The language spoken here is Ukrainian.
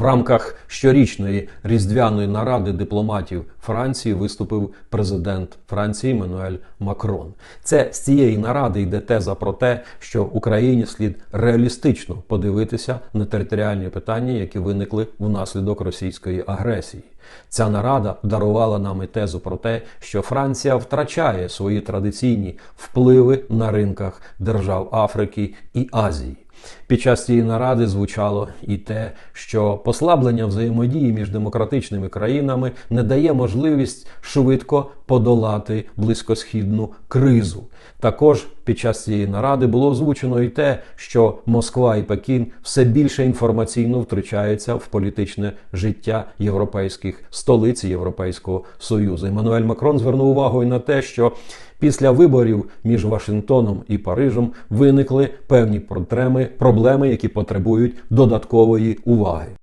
В рамках щорічної різдвяної наради дипломатів Франції виступив президент Франції Мануель Макрон. Це з цієї наради йде теза про те, що Україні слід реалістично подивитися на територіальні питання, які виникли внаслідок російської агресії. Ця нарада дарувала нам і тезу про те, що Франція втрачає свої традиційні впливи на ринках держав Африки і Азії. Під час цієї наради звучало і те, що послаблення взаємодії між демократичними країнами не дає можливість швидко подолати близькосхідну кризу. Також під час цієї наради було озвучено і те, що Москва і Пекін все більше інформаційно втручаються в політичне життя європейських столиць Європейського союзу. Еммануель Макрон звернув увагу і на те, що після виборів між Вашингтоном і Парижем виникли певні проблеми, які потребують додаткової уваги.